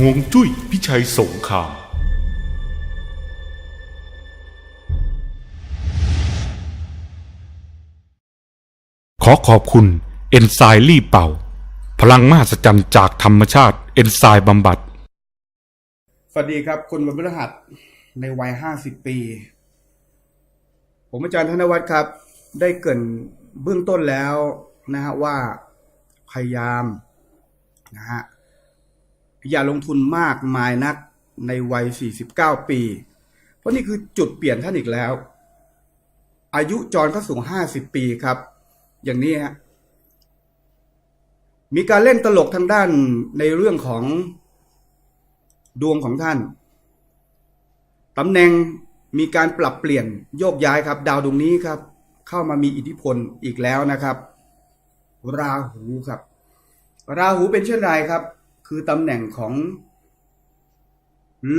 ห่วงจุ้ยพิชัยสงคราม ขอขอบคุณเอนไซม์รีเป่า พลังมหัศจรรย์จากธรรมชาติเอนไซม์บำบัด สวัสดีครับคุณวันพฤหัสในวัยห้าสิบปี ผมอาจารย์ธนวัฒน์ครับ ได้เกินเบื้องต้นแล้วนะฮะว่าพยายามนะฮะ อย่าลงทุนมากมายนักในวัย 49 ปี เพราะนี่คือจุดเปลี่ยนท่านอีกแล้ว อายุจรเข้าสู่50 ปีครับ อย่างนี้ฮะมีการเล่นตลกทางด้านในเรื่องของดวงของท่านตำแหน่งมีการปรับเปลี่ยนโยกย้ายครับ ดาวดวงนี้ครับ เข้ามามีอิทธิพลอีกแล้วนะครับ ราหูครับ ราหูเป็นเช่นไรครับ คือตำแหน่งของ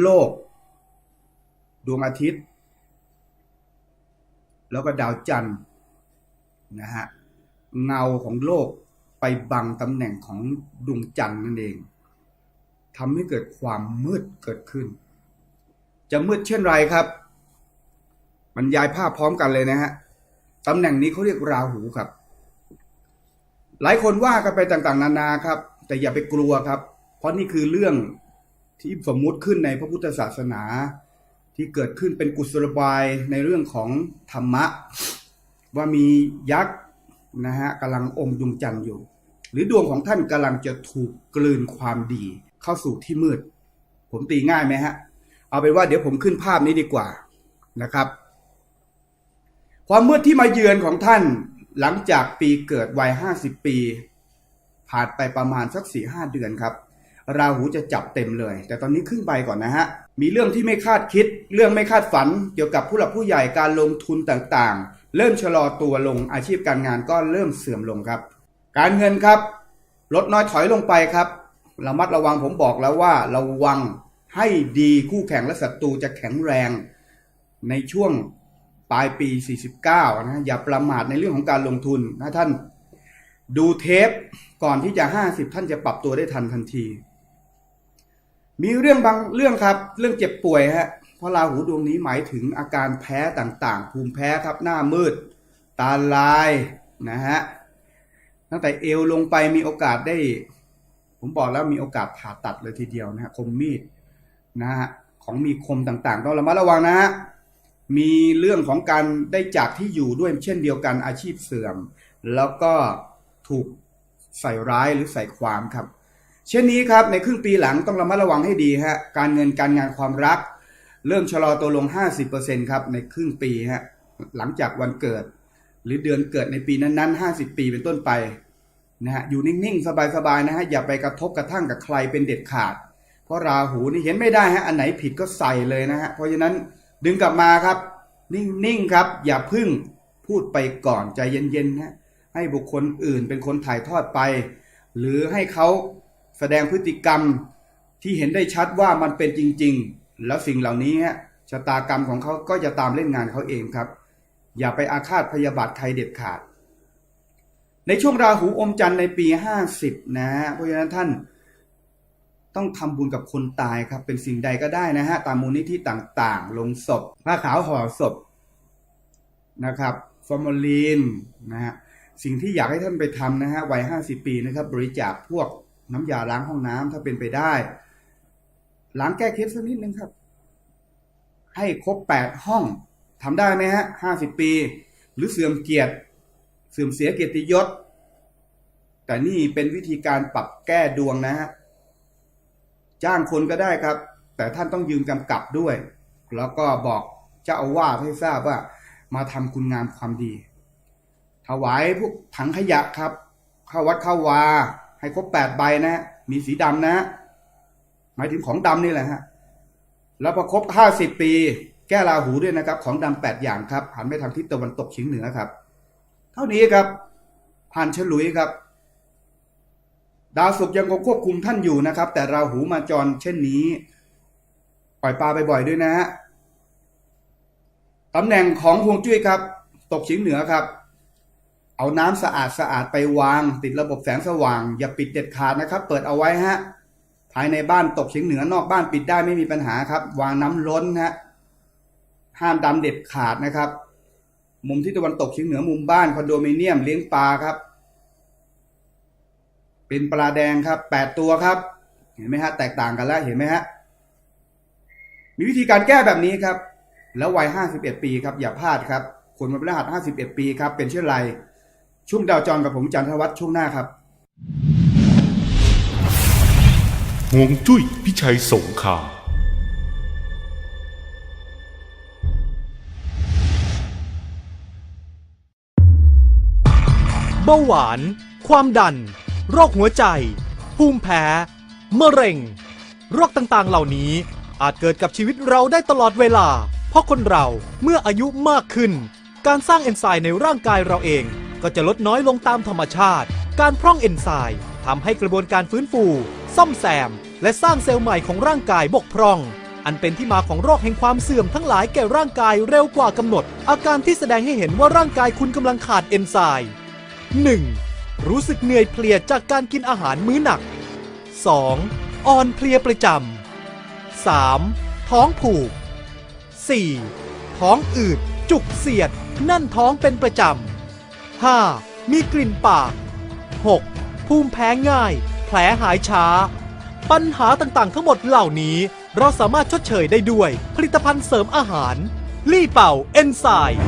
โลก ดวงอาทิตย์ แล้วก็ดาวจันทร์นะฮะเงาของโลกไปบังตำแหน่งของดวงจันทร์นั่นเองทำให้เกิดความมืดเกิดขึ้น จะมืดเช่นไรครับบรรยายภาพพร้อมกันเลยนะฮะตำแหน่งนี้เขาเรียกราหูครับ หลายคนว่ากันไปต่างๆ นานาครับ แต่อย่าไปกลัวครับ ราะนี่คือเรื่องที่สมมุติขึ้นในพระพุทธศาสนา ที่เกิดขึ้นเป็นกุศโลบายในเรื่องของธรรมะ ว่ามียักษ์นะฮะกำลังอมดวงจันทร์อยู่ หรือดวงของท่านกำลังจะถูกกลืนความดี เข้าสู่ที่มืด ผมตีง่ายไหมฮะ เอาเป็นว่าเดี๋ยวผมขึ้นภาพนี้ดีกว่านะครับความมืดที่มาเยือนของท่านหลังจากปีเกิดวัยห้าสิบปี ผ่านไปประมาณสักสี่ห้าเดือนครับ ราหูจะจับเต็มเลย แต่ตอนนี้ขึ้นไปก่อนนะฮะ มีเรื่องที่ไม่คาดคิด เรื่องไม่คาดฝัน เกี่ยวกับผู้หลักผู้ใหญ่การลงทุนต่างๆ เริ่มชะลอตัวลงอาชีพการงานก็เริ่มเสื่อมลงครับ การเงินครับ ลดน้อยถอยลงไปครับระมัดระวังผมบอกแล้วว่าระวังให้ดีคู่แข่งและศัตรูจะแข็งแรง ในช่วงปลายปี 49 นะอย่าประมาทในเรื่องของการลงทุนนะท่าน ดูเทปก่อนที่จะ 50 ท่านจะปรับตัวได้ทันทันที มีเรื่องบางเรื่องครับ เรื่องเจ็บป่วยฮะเพราะราหูดวงนี้หมายถึงอาการแพ้ต่างๆ ภูมิแพ้ครับหน้ามืด ตาลายนะฮะตั้งแต่เอวลงไปมีโอกาสได้ ผมบอกแล้วมีโอกาสผ่าตัดเลยทีเดียวนะฮะคมมีดนะฮะของมีคมต่างๆ ต้องระมัดระวังนะฮะมีเรื่องของการได้จากที่อยู่ด้วยเช่นเดียวกันอาชีพเสื่อม แล้วก็ถูกใส่ร้ายหรือใส่ความครับ เช่นนี้ครับในครึ่งปีหลังต้องระมัดระวังให้ดีฮะการเงินการงานความรัก เริ่มชะลอตัวลง 50%ครับในครึ่งปีฮะหลังจากวันเกิด หรือเดือนเกิดในปีนั้นๆ 50 ปีเป็นต้นไปนะฮะอยู่นิ่งๆ สบายๆนะฮะอย่าไปกระทบกระทั่งกับใครเป็นเด็ดขาด เพราะราหูนี่เห็นไม่ได้ฮะอันไหนผิดก็ใส่เลยนะฮะเพราะฉะนั้นดึงกลับมาครับนิ่งๆครับอย่าพึ่งพูดไปก่อนใจเย็นๆฮะให้บุคคลอื่นเป็นคนถ่ายทอดไป หรือให้เขา แสดงพฤติกรรมที่เห็นได้ชัดว่ามันเป็นจริง ๆ แล้วสิ่งเหล่านี้ฮะชะตากรรมของเขาก็จะตามเล่นงานเขาเองครับ อย่าไปอาฆาตพยาบาทใครเด็ดขาด ในช่วงราหูอมจันทร์ในปี 50 นะฮะเพราะฉะนั้นท่านต้องทำบุญกับคนตายครับ เป็นสิ่งใดก็ได้นะฮะ ตามมูลนิธิต่างๆ ลงศพ ผ้าขาวห่อศพนะครับฟอร์มาลีนนะฮะ สิ่งที่อยากให้ท่านไปทำนะฮะ วัย 50 ปีนะครับ บริจาคพวก น้ำยาล้างห้องน้ำถ้าเป็นไปได้ล้างแก้เคล็ดสักนิดนึงครับ ให้ครบ8ห้องทำได้ไหมฮะ50ปี หรือเสื่อมเกียรติ เสื่อมเสียเกียรติยศ แต่นี่เป็นวิธีการปรับแก้ดวงนะฮะจ้างคนก็ได้ครับ แต่ท่านต้องยืนกำกับด้วย แล้วก็บอกเจ้าอาวาสให้ทราบว่า มาทำคุณงามความดี ถวายพวกถังขยะครับ เข้าวัดเข้าวา ให้ครบแปดใบนะ มีสีดำนะ หมายถึงของดำนี่แหละฮะ แล้วพอครบห้าสิบปี แก้ราหูด้วยนะครับ ของดำแปดอย่างครับ หันไปทางทิศตะวันตกเฉียงเหนือครับ เท่านี้ครับ ผ่านฉลุยครับ ดาวศุกร์ยังคงควบคุมท่านอยู่นะครับ แต่ราหูมาจรเช่นนี้ ปล่อยปลาบ่อยๆด้วยนะฮะตำแหน่งของฮวงจุ้ยครับ ตกเฉียงเหนือครับ เอาน้ำสะอาดสะอาดไปวาง ติดระบบแสงสว่าง อย่าปิดเด็ดขาดนะครับ เปิดเอาไว้ฮะภายในบ้านตกเฉียงเหนือนอกบ้านปิดได้ไม่มีปัญหาครับ วางน้ำล้นฮะห้ามดำเด็ดขาดนะครับ มุมที่ตะวันตกเฉียงเหนือมุมบ้านคอนโดมิเนียมเลี้ยงปลาครับ เป็นปลาแดงครับแปดตัวครับ เห็นไหมฮะแตกต่างกันแล้วเห็นไหมฮะมีวิธีการแก้แบบนี้ครับ แล้ววัย51ปีครับอย่าพลาดครับคนวันพฤหัส51ปีครับเป็นเช่นไร ชุ่มดาวจรกับผมจันทวัฒน์ช่วงหน้าครับห่วงจุ้ยพิชัยสงครามเบาหวาน ความดัน โรคหัวใจ ภูมิแพ้ มะเร็ง โรคต่างๆ เหล่านี้อาจเกิดกับชีวิตเราได้ตลอดเวลา เพราะคนเราเมื่ออายุมากขึ้น การสร้างเอนไซม์ในร่างกายเราเอง ก็จะลดน้อยลงตามธรรมชาติ การพร่องเอนไซม์ทำให้กระบวนการฟื้นฟู ซ่อมแซม และสร้างเซลล์ใหม่ของร่างกายบกพร่อง อันเป็นที่มาของโรคแห่งความเสื่อมทั้งหลายแก่ร่างกายเร็วกว่ากำหนด อาการที่แสดงให้เห็นว่าร่างกายคุณกำลังขาดเอนไซม์ 1. รู้สึกเหนื่อยเพลียจากการกินอาหารมื้อหนัก 2. อ่อนเพลียประจำ 3. ท้องผูก 4. ท้องอืด จุกเสียดแน่นท้องเป็นประจำ 5. มีกลิ่นปาก 6. ภูมิแพ้ง่าย แผลหายช้า ปัญหาต่างๆ ทั้งหมดเหล่านี้ เราสามารถชดเชยได้ด้วย ผลิตภัณฑ์เสริมอาหาร ลี่เป่าเอนไซม์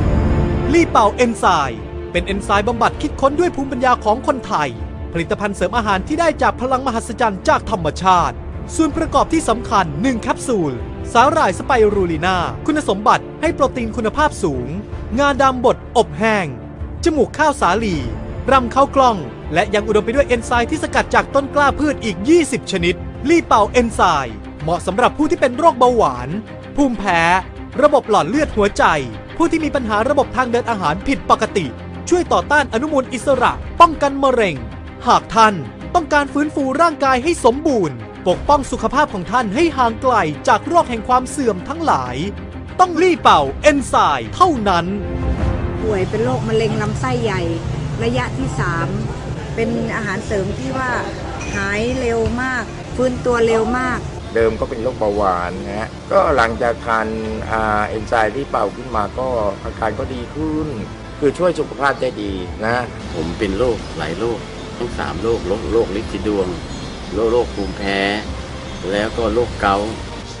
ลี่เป่าเอนไซม์เป็นเอนไซม์บำบัดคิดค้นด้วยภูมิปัญญาของคนไทย ผลิตภัณฑ์เสริมอาหารที่ได้จากพลังมหัศจรรย์จากธรรมชาติ ส่วนประกอบที่สำคัญ 1 แคปซูล สาหร่ายสไปรูลีนาคุณสมบัติให้โปรตีนคุณภาพสูง งาดำบดอบแห้ง จมูกข้าวสาลีรำข้าวกล้อง และยังอุดมไปด้วยเอนไซม์ที่สกัดจากต้นกล้าพืชอีก 20 ชนิด ลี่เป่าเอนไซม์เหมาะสำหรับผู้ที่เป็นโรคเบาหวาน ภูมิแพ้ ระบบหลอดเลือดหัวใจ ผู้ที่มีปัญหาระบบทางเดินอาหารผิดปกติ ช่วยต่อต้านอนุมูลอิสระ ป้องกันมะเร็ง หากท่านต้องการฟื้นฟูร่างกายให้สมบูรณ์ ปกป้องสุขภาพของท่านให้ห่างไกลจากโรคแห่งความเสื่อมทั้งหลาย ต้องรีเป่าเอนไซม์เท่านั้น ป่วยเป็นโรคมะเร็งลำไส้ใหญ่ ระยะที่ 3 เป็นอาหารเสริมที่ว่าหายเร็วมาก ฟื้นตัวเร็วมาก เดิมก็เป็นโรคเบาหวานนะฮะก็หลังจากทานอ่าเอนไซม์ที่เป่าขึ้นมาก็อาการก็ดีขึ้น คือช่วยสุขภาพได้ดีนะ ผมเป็นโรคหลายโรคทั้งสามโรคโรคโรคลินดดวงโรคโรคภูมิแพ้ แล้วก็โรคเกาต์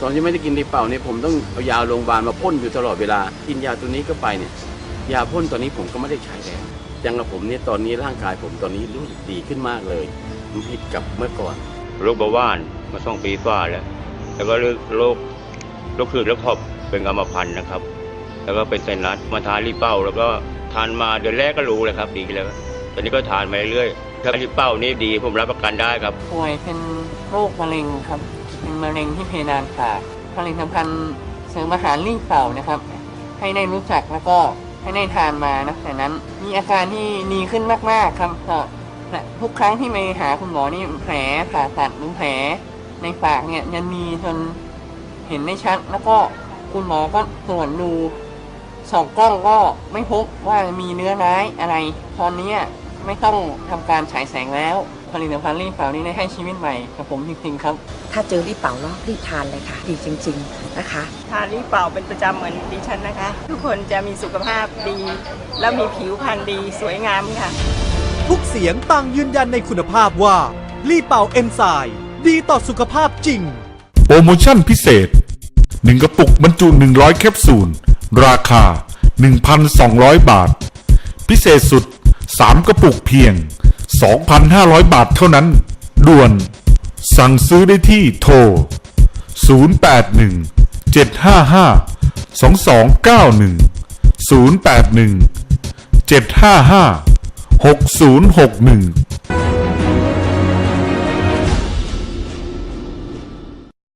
ตอนที่ไม่ได้กินดีเป่าเนี่ยผมต้องเอายาโรงพยาบาลมาพ่นอยู่ตลอดเวลา กินยาตัวนี้ก็ไปเนี่ย ยาพ่นตอนนี้ผมก็ไม่ได้ใช้แล้วยังกับผมเนี่ยตอนนี้ร่างกายผมตอนนี้รู้สึกดีขึ้นมากเลยมันผิดกับเมื่อก่อนโรคเบาหวานมาสองปีกว่าแล้ว แล้วก็โรคโรคโรคขืดแล้วขอบเป็นกรรมพันธุ์นะครับ แล้วก็เป็นไซนัสมาทานรีเป้า แล้วก็ทานมาเดือนแรกก็รู้เลยครับ ดีขึ้นแล้วตอนนี้ก็ทานมาเรื่อยๆถ้ารีเป้านี่ดีผมรับประกันได้ครับ ป่วยเป็นโรคมะเร็งครับ เป็นมะเร็งที่เพดานปากผลิตภัณฑ์เสริมอาหารรีบเป่านะครับ ให้ได้รู้จักแล้วก็ ให้ได้ทานมานะแต่นั้นมีอาการที่ดีขึ้นมากๆครับและทุกครั้งที่ไปหาคุณหมอนี่แผลผ่าตัดหรือแผลในปากเนี่ยยังมีจนเห็นได้ชัด แล้วก็คุณหมอก็ตรวจดูส่องกล้องก็ไม่พบว่ามีเนื้อร้ายอะไร ตอนนี้ไม่ต้องทำการฉายแสงแล้ว ผลิตภัณฑ์รีบเป่านี้ได้ให้ชีวิตใหม่กับผมจริงๆครับ ถ้าเจอรีบเป่าแล้วรีบทานเลยค่ะ ดีจริง ๆนะคะ ทานรีบเป่าเป็นประจำเหมือนดิฉันนะคะ ทุกคนจะมีสุขภาพดี แล้วมีผิวพรรณดีสวยงามค่ะ ทุกเสียงต่างยืนยันในคุณภาพว่าลี่เป่าเอนไซม์ดีต่อสุขภาพจริง โปรโมชั่นพิเศษ 1 กระปุกบรรจุ 100 แคปซูล ราคา 1,200 บาท พิเศษสุด 3 กระปุกเพียง 2,500 บาทเท่านั้น ด่วน สั่งซื้อได้ที่โทร 081 755 2291 081 755 6061